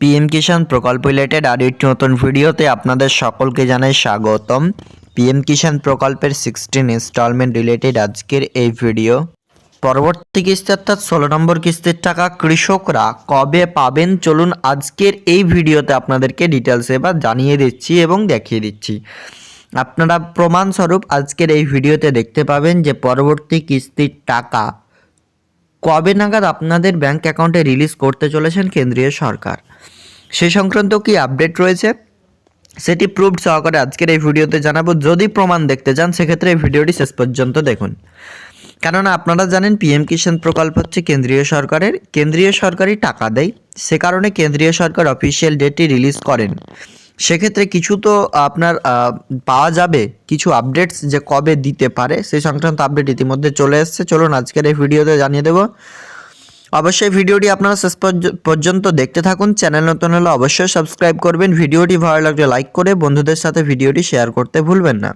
PM কিষাণ প্রকল্প related আর একটি নতুন ভিডিওতে আপনাদের সকলকে জানাই স্বাগতম। পিএম কিষাণ প্রকল্পের সিক্সটিন ইনস্টলমেন্ট রিলেটেড আজকের এই ভিডিও। পরবর্তী কিস্তি অর্থাৎ ষোলো নম্বর কিস্তির টাকা কৃষকরা কবে পাবেন? চলুন আজকের এই ভিডিওতে আপনাদেরকে ডিটেলস এবার জানিয়ে দিচ্ছি এবং দেখিয়ে দিচ্ছি। আপনারা প্রমাণস্বরূপ আজকের এই ভিডিওতে দেখতে পাবেন যে পরবর্তী কিস্তির টাকা কবে নাগাদ আপনাদের ব্যাংক অ্যাকাউন্টে রিলিজ করতে চলেছেন কেন্দ্রীয় সরকার। সে সংক্রান্ত কি আপডেট রয়েছে? সেটি প্রুফড সহকারে আজকের এই ভিডিওতে জানাব। যদি প্রমাণ দেখতে চান, সেক্ষেত্রে এই ভিডিওটি শেষ পর্যন্ত দেখুন। কেননা আপনারা জানেন পিএম কিষাণ প্রকল্প হচ্ছে কেন্দ্রীয় সরকারের। কেন্দ্রীয় সরকারই টাকা দেয়। সে কারণে কেন্দ্রীয় সরকার অফিসিয়াল ডেটটি রিলিজ করেন। সেক্ষেত্রে কিছু তো আপনার পাওয়া যাবে। কিছু আপডেটস যে কবে দিতে পারে সেই সংক্রান্ত আপডেট ইতিমধ্যে চলে এসেছে। চলুন আজকের এই ভিডিওতে জানিয়ে দেবো। অবশ্যই ভিডিওটি আপনারা শেষ পর্য- পর্যন্ত দেখতে থাকুন। চ্যানেল নতুন হলে অবশ্যই সাবস্ক্রাইব করবেন। ভিডিওটি ভালো লাগলে লাইক করে বন্ধুদের সাথে ভিডিওটি শেয়ার করতে ভুলবেন না।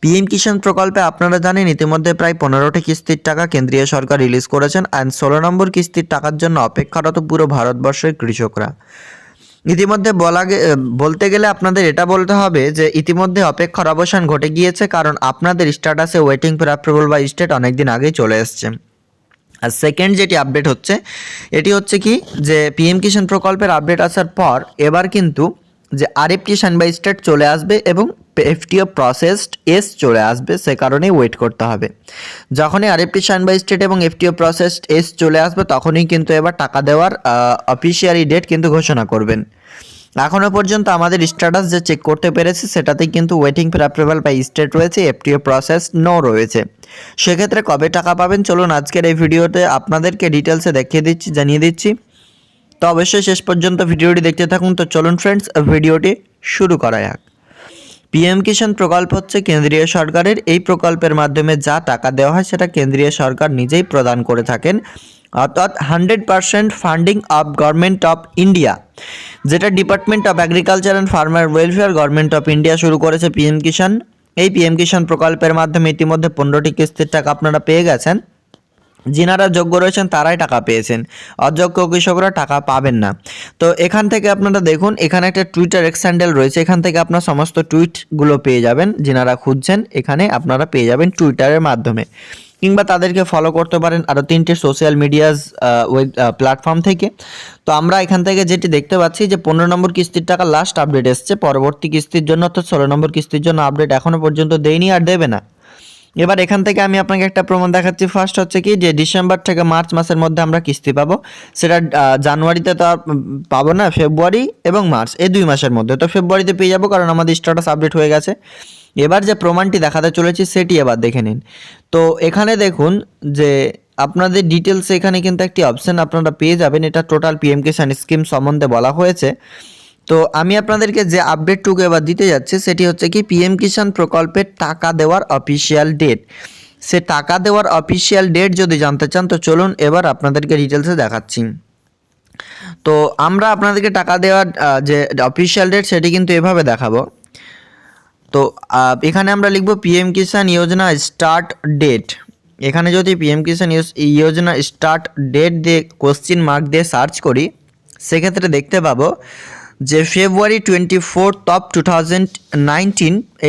পিএম কিষাণ প্রকল্পে আপনারা জানেন, ইতিমধ্যে প্রায় পনেরোটি কিস্তির টাকা কেন্দ্রীয় সরকার রিলিজ করেছেন অ্যান্ড ষোলো নম্বর কিস্তির টাকার জন্য অপেক্ষারত পুরো ভারতবর্ষের কৃষকরা। ইতিমধ্যে বলা বলতে গেলে আপনাদের এটা বলতে হবে যে, ইতিমধ্যে অপেক্ষার অবসান ঘটে গিয়েছে কারণ আপনাদের স্ট্যাটাসে ওয়েটিং ফর অ্যাপ্রুভাল বা স্টেট অনেকদিন আগেই চলে এসছে। আর সেকেন্ড যেটি আপডেট হচ্ছে, এটি হচ্ছে কি যে পিএম কিষাণ প্রকল্পের আপডেট আসার পর এবার কিন্তু যে আরএফটি বাই স্টেট চলে আসবে এবং এফটিও প্রসেসড এস চলে আসবে, সে কারণেই ওয়েট করতে হবে। যখনই আরএফটি বাই স্টেট এবং এফটিও প্রসেসড এস চলে আসবে, তখনই কিন্তু এবার টাকা দেওয়ার অফিসিয়ালি ডেট কিন্তু ঘোষণা করবেন। এখনও পর্যন্ত আমাদের স্ট্যাটাস যে চেক করতে পেরেছি, সেটাতেই কিন্তু waiting for approval by state রয়েছে এফটিও প্রসেস নো রয়েছে। সেক্ষেত্রে কবে টাকা পাবেন? চলুন আজকের এই ভিডিওতে আপনাদেরকে ডিটেলসে দেখিয়ে দিচ্ছি, জানিয়ে দিচ্ছি। তো অবশ্যই শেষ পর্যন্ত ভিডিওটি দেখতে থাকুন। তো চলুন ফ্রেন্ডস ভিডিওটি শুরু করা যাক। পিএম কিষাণ প্রকল্প হচ্ছে কেন্দ্রীয় সরকারের। এই প্রকল্পের মাধ্যমে যা টাকা দেওয়া হয়, সেটা কেন্দ্রীয় সরকার নিজেই প্রদান করে থাকেন। অর্থাৎ hundred percent funding of government of India, যেটা department of agriculture and farmer welfare government of India শুরু করেছে পিএম কিষাণ। এই পিএম কিষাণ প্রকল্পের মাধ্যমে ইতিমধ্যে পনেরোটি কিস্তির টাকা আপনারা পেয়ে গেছেন। যিনারা যোগ্য রয়েছেন, তারাই টাকা পেয়েছেন। অযোগ্য কৃষকরা টাকা পাবেন না। তো এখান থেকে আপনারা দেখুন, এখানে একটা টুইটার এক্স হ্যান্ডেল রয়েছে, এখান থেকে আপনার সমস্ত টুইটগুলো পেয়ে যাবেন, যিনারা খুঁজছেন, এখানে আপনারা পেয়ে যাবেন টুইটারের মাধ্যমে। কিংবা তাদেরকে ফলো করতে পারেন আরও তিনটে সোশ্যাল মিডিয়াস ওয়েব প্ল্যাটফর্ম থেকে। তো আমরা এখান থেকে যেটি দেখতে পাচ্ছি যে পনেরো নম্বর কিস্তির টাকা লাস্ট আপডেট এসছে। পরবর্তী কিস্তির জন্য অর্থাৎ ষোলো নম্বর কিস্তির জন্য আপডেট এখনও পর্যন্ত দেয়নি আর দেবে না। এবার এখান থেকে আমি আপনাকে একটা প্রমাণ দেখাচ্ছি। ফার্স্ট হচ্ছে কি যে ডিসেম্বর থেকে মার্চ মাসের মধ্যে আমরা কিস্তি পাবো। সেটা জানুয়ারিতে তো আর পাবো না, ফেব্রুয়ারি এবং মার্চ। এই দুই মাসের মধ্যে। তো ফেব্রুয়ারিতে পেয়ে যাব কারণ আমাদের স্ট্যাটাস আপডেট হয়ে গেছে। এবার যে প্রমাণটি দেখাতে চলেছি সেটি এবার দেখে নিন। তো এখানে দেখুন যে আপনাদের ডিটেলস এখানে কিন্তু একটি অপশান আপনারা পেয়ে যাবেন। এটা টোটাল পিএম কিষাণ স্কিম সম্বন্ধে বলা হয়েছে। তো আমি আপনাদেরকে যে আপডেটটুকু এবার দিতে যাচ্ছি, সেটি হচ্ছে কি পিএম কিষাণ প্রকল্পের টাকা দেওয়ার অফিসিয়াল ডেট সে টাকা দেওয়ার অফিসিয়াল ডেট যদি জানতে চান, তো চলুন এবার আপনাদেরকে ডিটেলসে দেখাচ্ছি। তো আমরা আপনাদেরকে টাকা দেওয়ার যে অফিসিয়াল ডেট সেটি কিন্তু এভাবে দেখাবো। তো এখানে আমরা লিখব PM Kisan Yojana start date এখানে যদি PM Kisan Yojana start date দিয়ে কোশ্চিন মার্ক দিয়ে সার্চ করি, সেক্ষেত্রে দেখতে পাবো যে February twenty fourth of two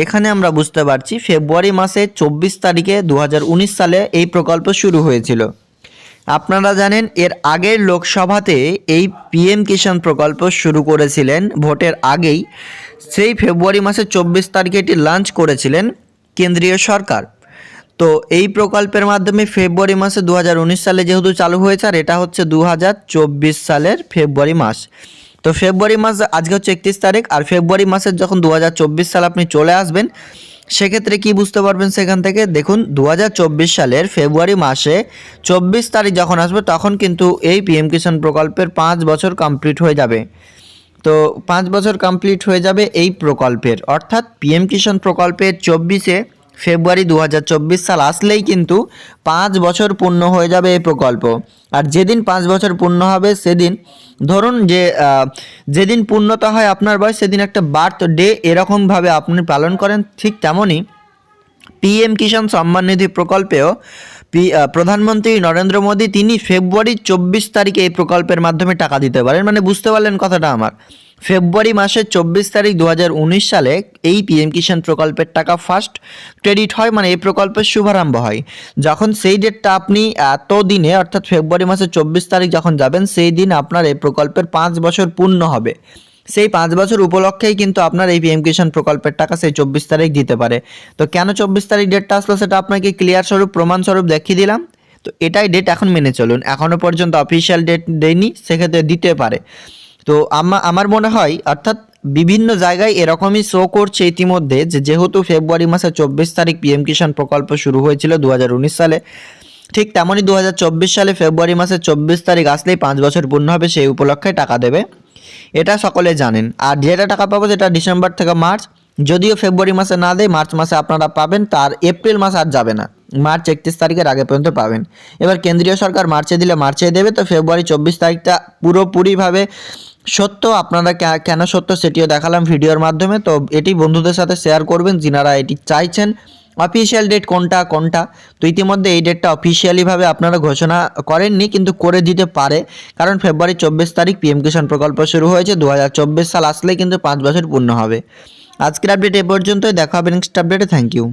এখানে আমরা বুঝতে পারছি ফেব্রুয়ারি মাসে চব্বিশ তারিখে দু হাজার উনিশ সালে এই প্রকল্প শুরু হয়েছিল। আপনারা জানেন এর আগের লোকসভাতে এই পিএম কিষাণ প্রকল্প শুরু করেছিলেন ভোটের আগেই। সেই ফেব্রুয়ারি মাসের চব্বিশ তারিখে এটি লঞ্চ করেছিলেন কেন্দ্রীয় সরকার। তো এই প্রকল্পের মাধ্যমে ফেব্রুয়ারি মাসে দু হাজার উনিশ সালে যেহেতু চালু হয়েছে, আর এটা হচ্ছে দু হাজার চব্বিশ সালের ফেব্রুয়ারি মাস। তো ফেব্রুয়ারি মাস আজকে হচ্ছে একত্রিশ তারিখ, আর ফেব্রুয়ারি মাসের যখন দু হাজার চব্বিশ সাল আপনি চলে আসবেন, সেক্ষেত্রে কি বুঝতে পারবেন সেখান থেকে? দেখুন দু হাজার চব্বিশ সালের ফেব্রুয়ারি মাসে চব্বিশ তারিখ যখন আসবে, তখন কিন্তু এই পিএম কিষাণ প্রকল্পের পাঁচ বছর কমপ্লিট হয়ে যাবে। তো পাঁচ বছর কমপ্লিট হয়ে যাবে এই প্রকল্পের। অর্থাৎ পিএম কিষাণ প্রকল্পের চব্বিশে ফেব্রুয়ারি দু হাজার চব্বিশ সাল আসলেই কিন্তু পাঁচ বছর পূর্ণ হয়ে যাবে এই প্রকল্প। আর যেদিন পাঁচ বছর পূর্ণ হবে সেদিন, ধরুন যে যেদিন পূর্ণতা হয় আপনার বয়স, সেদিন একটা বার্থ ডে এরকমভাবে আপনি পালন করেন, ঠিক তেমনই পিএম কিষাণ সম্মান নিধি প্রকল্পেও প্রধানমন্ত্রী নরেন্দ্র মোদী তিনি ফেব্রুয়ারি চব্বিশ তারিখে এই প্রকল্পের মাধ্যমে টাকা দিতে পারেন। মানে বুঝতে পারলেন কথাটা আমার। ফেব্রুয়ারি মাসের চব্বিশ তারিখ দু হাজার উনিশ সালে এই পিএম কিষাণ প্রকল্পের টাকা ফার্স্ট ক্রেডিট হয় মানে এই প্রকল্পের শুভারম্ভ হয়। যখন সেই ডেটটা আপনি এত দিনে অর্থাৎ ফেব্রুয়ারি মাসের চব্বিশ তারিখ যখন যাবেন, সেই দিন আপনার এই প্রকল্পের পাঁচ বছর পূর্ণ হবে। সেই পাঁচ বছর উপলক্ষেই কিন্তু আপনার এই পিএম কিষাণ প্রকল্পের টাকা সেই চব্বিশ তারিখ দিতে পারে। তো কেন চব্বিশ তারিখ ডেটটা আসলো সেটা আপনাকে ক্লিয়ার স্বরূপ প্রমাণ স্বরূপ দেখিয়ে দিলাম। তো এটাই ডেট এখন মেনে চলুন। এখনও পর্যন্ত অফিসিয়াল ডেট দেয়নি, সেক্ষেত্রে দিতে পারে। তো আমা- আমার মনে হয়, অর্থাৎ বিভিন্ন জায়গায় এরকমই শো করছে ইতিমধ্যে যে যেহেতু ফেব্রুয়ারি মাসের চব্বিশ তারিখ পিএম কিষাণ প্রকল্প শুরু হয়েছিল দু হাজার উনিশ সালে, ঠিক তেমনই দু হাজার চব্বিশ সালে ফেব্রুয়ারি মাসের চব্বিশ তারিখ আসলেই পাঁচ বছর পূর্ণ হবে, সেই উপলক্ষে টাকা দেবে। এটা সকলে জানেন। আর যেটা টাকা পাবো যেটা ডিসেম্বর থেকে মার্চ। যদিও ফেব্রুয়ারি মাসে না দেয়, মার্চ মাসে আপনারা পাবেন, তার এপ্রিল মাস আর যাবে না। মার্চ একত্রিশ তারিখের আগে পর্যন্ত পাবেন। এবার কেন্দ্রীয় সরকার মার্চে দিলে মার্চে দেবে, তো ফেব্রুয়ারি চব্বিশ তারিখটা পুরোপুরিভাবে সত্য। আপনারা কেন সত্য সেটিও দেখালাম ভিডিওর মাধ্যমে। তো এটি বন্ধুদের সাথে শেয়ার করবেন, যিনারা এটি চাইছেন। অফিসিয়াল ডেট কোনটা কোনটা? তো ইতিমধ্যে এই ডেটটা অফিসিয়ালিভাবে আপনারা ঘোষণা করেননি, কিন্তু করে দিতে পারে। কারণ ফেব্রুয়ারি চব্বিশ তারিখ পিএম কিষাণ প্রকল্প শুরু হয়েছে দু হাজার চব্বিশ সাল আসলে কিন্তু পাঁচ বছর পূর্ণ হবে। আজকের আপডেট এ পর্যন্তই, দেখা হবে নেক্সট আপডেটে থ্যাংক ইউ